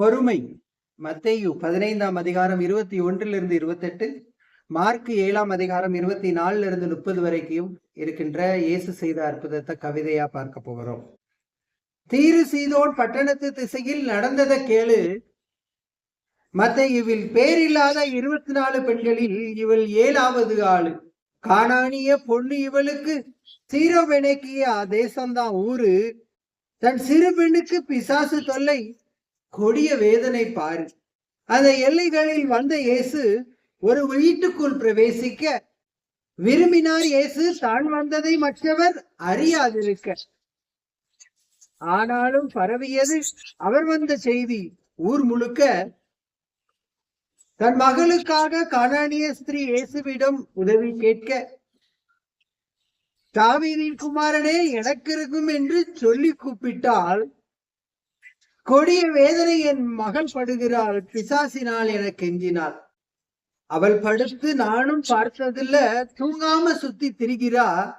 பொறுமை. மத்தேயு பதினைந்தாம் அதிகாரம் இருபத்தி ஒன்றிலிருந்து இருபத்தெட்டு மார்க் ஏழாம் அதிகாரம் இருபத்தி நாலுல இருந்து முப்பது வரைக்கும் இருக்கின்ற இயேசு செய்த அற்புதத்தை கவிதையா பார்க்க போகிறோம். தீரு சீதோன் பட்டணத்து திசையில் நடந்ததை கேளு. மத்த இவில் பேரில்லாத இருபத்தி நாலு பெண்களில் இவள் ஏழாவது ஆளு. காணானிய பொண்ணு இவளுக்கு சீரோபெனக்கிய தேசம்தான் ஊரு. தன் சிறு பெண்ணுக்கு பிசாசு தொல்லை. கொடிய வேதனை பாரு. அந்த எல்லைகளில் வந்த இயேசு ஒரு வீட்டுக்குள் பிரவேசிக்க விரும்பினார் இயேசு தான் வந்ததை மற்றவர் அறியாதிருக்க. ஆனாலும் பரவியது அவர் வந்த செய்தி ஊர் முழுக்க தன் மகளுக்காக கானானிய ஸ்திரீ இயேசுவிடம் உதவி கேட்க தாவீதின் குமாரனே எனக்கு இருக்கும் என்று சொல்லி கூப்பிட்டால் கொடிய வேதனை என் மகள் படுகிறாள். பிசாசினால் என கெஞ்சினாள். அவள் படுத்து நானும் பார்த்ததில்ல. தூங்காம சுத்தி திரிகிறா.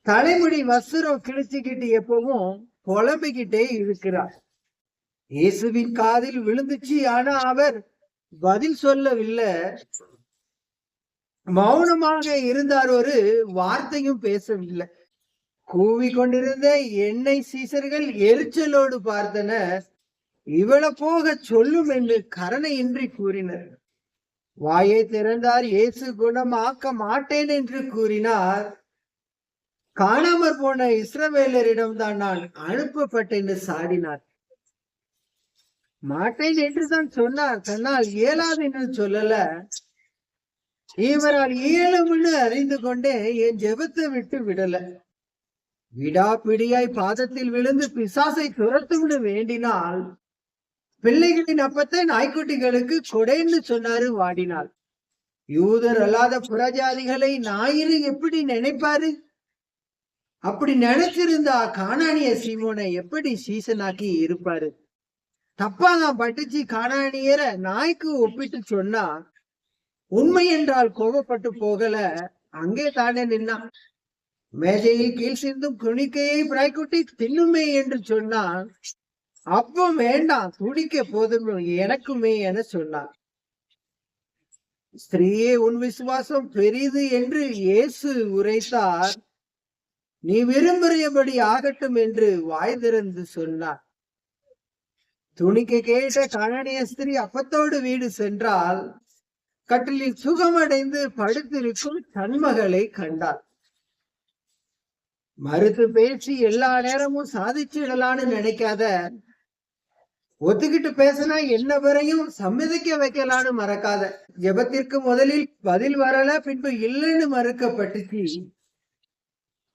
தலைமுடி வசுரம் கிழிச்சுக்கிட்டு எப்பவும் புலம்பிக்கிட்டே இருக்கிறார் இயேசுவின் காதில் விழுந்துச்சு. ஆனா அவர் பதில் சொல்லவில்லை. மௌனமாக இருந்தார். ஒரு வார்த்தையும் பேசவில்லை. கூவி கொண்டிருந்த எண்ணெய் சீசர்கள் எரிச்சலோடு பார்த்தனர். இவள போக சொல்லும் என்று கருணையின்றி கூறினர். வாயை திறந்தார் இயேசு குணமாக்க மாட்டேன் என்று கூறினார். காணாமற் போன இஸ்ரவேலரிடம் தான் நான் அனுப்பப்பட்டேன் என்று சாடினார். மாட்டேன் என்று தான் சொன்னார். தன்னால் இயலாது என்று சொல்லல. இவரால் இயலும்னு அறிந்து கொண்டே என் ஜெபத்தை விட்டு விடல. விடாப்பிடியாய் பாதத்தில் விழுந்து பிசாசை துரத்துவிட வேண்டினால் பிள்ளைகளின் அப்பத்தை நாய்க்குட்டிகளுக்கு கொடைன்னு சொன்னாரு வாடினாள் யூதர் அல்லாத புறஜாதிகளை ஞாயிறு எப்படி நினைப்பாரு? அப்படி நினைச்சிருந்தா காணானிய சீமோனை எப்படி சீசனாக்கி இருப்பாரு? தப்பா நான் பட்டுச்சு காணானியரை நாய்க்கு ஒப்பிட்டு சொன்னா உண்மை என்றால் கோபப்பட்டு போகல அங்கே தானே நின்னான் மேஜையில் கீழ் சிந்தும் குணிக்கையை பிராய்க்குட்டி தின்னுமே என்று சொன்னான் அப்போ வேண்டாம் துடிக்க போதும் எனக்குமே என சொன்னார். ஸ்திரீயே உன் விசுவாசம் பெரிது என்று இயேசு உரைத்தார். நீ விரும்புகிறபடி ஆகட்டும் என்று வாய் திறந்து சொன்னார். துணிக்க கேட்ட கணனிய ஸ்திரீ அப்பத்தோடு வீடு சென்றால் கட்டிலில் சுகமடைந்து படுத்திருக்கும் தன்மகளை கண்டார். மறுத்து பேசி எல்லா நேரமும் சாதிச்சிடலான்னு நினைக்காத ஒத்துக்கிட்டு பேசினா என்ன வரையும் சம்மதிக்க வைக்கலான்னு மறக்காத. ஜெபத்திற்கு முதலில் பதில் வரல பின்பு இல்லைன்னு மறுக்கப்பட்டுச்சு.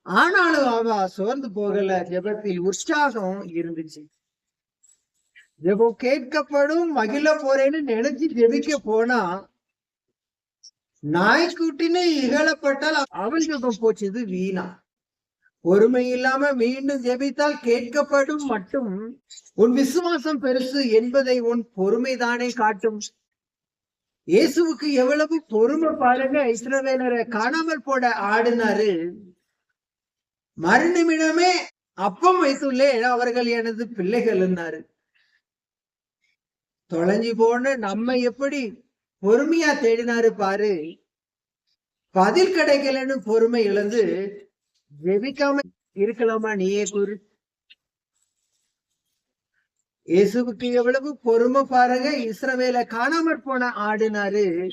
ஆனாலும் அவ சோர்ந்து போகல ஜெபத்தில் உற்சாகம் இருந்துச்சு. ஜெபம் கேட்கப்படும் மகிழ போறேன்னு நினைச்சு ஜெபிக்க போனா நாய்க்குட்டின்னு இகழப்பட்டால் அவள் ஜபம் போச்சது வீணா. பொறுமை இல்லாம மீண்டும் ஜெபித்தால் கேட்கப்படும். மட்டும் உன் விசுவாசம் பெருசு என்பதை உன் பொறுமைதானே காட்டும். இயேசுவுக்கு எவ்வளவு பொறுமை பாருங்க இஸ்ரவேலரை காணாமல் போட ஆடினாரு. மறுநிமிடமே அப்பம் வைத்துள்ளேன் அவர்கள் எனது பிள்ளைகள்னாரு தொலைஞ்சு போன நம்ம எப்படி பொறுமையா தேடினாரு பாரு. பதில் கிடைக்கலன்னு பொறுமை இழந்து ஜெபிக்காம இருக்கலாமா? நீயே கூறு இயேசுவுக்கு எவ்வளவு பொறுமை பாருங்க. இஸ்ரவேல காணாமற் போன ஆடினாரு.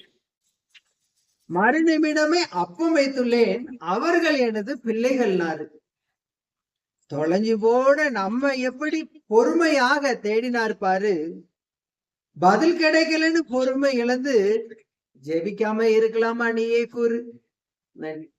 மறுநிமிடமே அப்பம் வைத்துள்ளேன். அவர்கள் எனது பிள்ளைகள்னாரு. தொலைஞ்சு போட நம்ம எப்படி பொறுமையாக தேடினார் பாரு. பதில் கிடைக்கலன்னு பொறுமை இழந்து ஜெபிக்காம இருக்கலாமா? நீயே கூறு நன்றி.